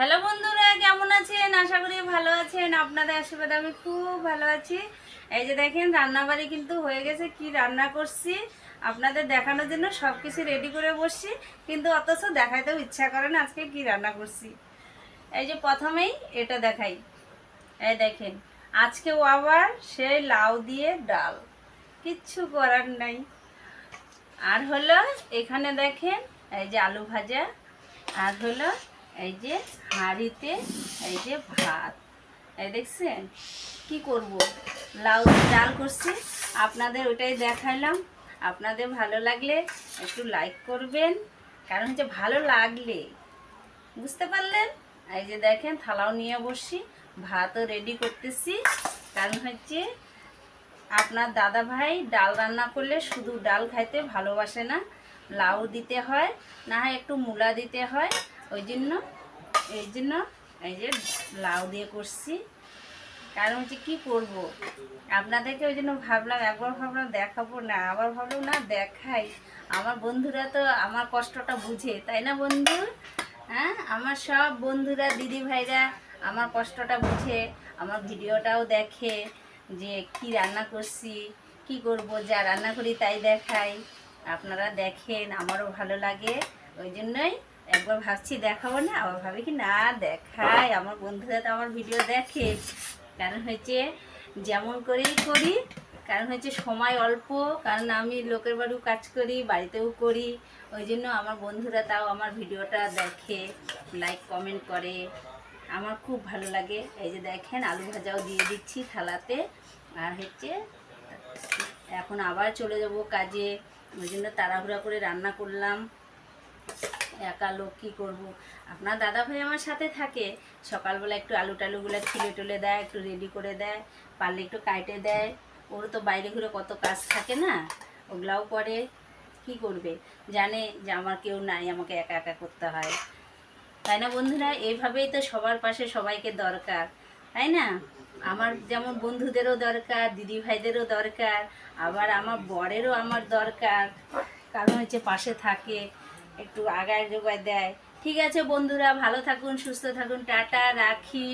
Hello বন্ধুরা, কেমন আছেন? আশা করি ভালো আছেন। আপনাদের আশীর্বাদ আমি খুব ভালো আছি। এই যে দেখেন, রান্নাবাড়ি কিন্তু হয়ে গেছে। কি রান্না করছি? আপনাদের দেখানোর জন্য সব কিছু রেডি করে বসছি। কিন্তু অথচ দেখাইতেও ইচ্ছা করে না আজকে কি রান্না করছি। এই যে প্রথমেই এটা দেখাই। এই দেখেন, আজকেও আবার সেই লাউ দিয়ে ডাল। কিচ্ছু করার নাই। আর হলো এখানে দেখেন, এই যে আলু ভাজা। আর হলো এই যে হাঁড়িতে, এই যে ভাত। এই দেখছেন? কি করব? লাউ ডাল করছি। আপনাদের ওটাই দেখাইলাম। আপনাদের ভালো লাগলে একটু লাইক করবেন। কারণ হচ্ছে ভালো লাগলে। বুঝতে পারলেন? এই যে দেখেন, থালাও নিয়ে বসি। ভাতও রেডি করতেছি। কারণ হচ্ছে আপনার দাদা ভাই ডাল রান্না করলে শুধু ডাল খাইতে ভালোবাসে না। লাউ দিতে হয়, না হয় একটু মূলা দিতে হয়। ওই জন্য এই জন্য এই যে লাউ দিয়ে করছি। কারণ হচ্ছে কী করব? আপনাদেরকে ওই জন্য ভাবলাম, একবার ভাবলাম দেখাবো না, আবার ভাবলাম না দেখাই। আমার বন্ধুরা তো আমার কষ্টটা বুঝে, তাই না বন্ধু? হ্যাঁ আমার সব বন্ধুরা, দিদি ভাইরা আমার কষ্টটা বুঝে, আমার ভিডিওটাও দেখে যে কি রান্না করছি, কি করব, যা রান্না করি তাই দেখাই। আপনারা দেখেন, আমারও ভালো লাগে ওই জন্যই একবার ভাবছি দেখাবো না, আবার ভাবি কি না দেখায় আমার বন্ধুরা তো আমার ভিডিও দেখে। কারণ হচ্ছে যেমন করেই করি, কারণ হচ্ছে সময় অল্প, কারণ আমি লোকের বাড়িও কাজ করি, বাড়িতেও করি, ওই জন্য আমার বন্ধুরা তাও আমার ভিডিওটা দেখে লাইক কমেন্ট করে। আমার খুব ভালো লাগে। এই যে দেখেন, আলু ভাজাও দিয়ে দিচ্ছি থালাতে। আর হচ্ছে, এখন আবার চলে যাব কাজে, ওই জন্য তাড়াহুড়া করে রান্না করলাম। একা লোক কী করব? আপনার দাদা ভাই আমার সাথে থাকে। সকালবেলা একটু আলু টালুগুলো ছিলে টুলে দেয়, একটু রেডি করে দেয়, পারলে একটু কাইটে দেয়। ওর তো বাইরে ঘুরে কত কাজ থাকে না? ওগুলাও করে। কি করবে? জানে যে আমার কেউ নাই, আমাকে একা একা করতে হয়। তাই না বন্ধুরা? এইভাবেই তো সবার পাশে সবাইকে দরকার। তাই না? আমার যেমন বন্ধুদেরও দরকার দিদি ভাইদেরও দরকার, আবার আমার বরেরও আমার দরকার। কারণ হচ্ছে পাশে থাকে। একটু আগায় যোগায় দেয়। ঠিক আছে বন্ধুরা ভালো থাকুন সুস্থ থাকুন টাটা রাখি।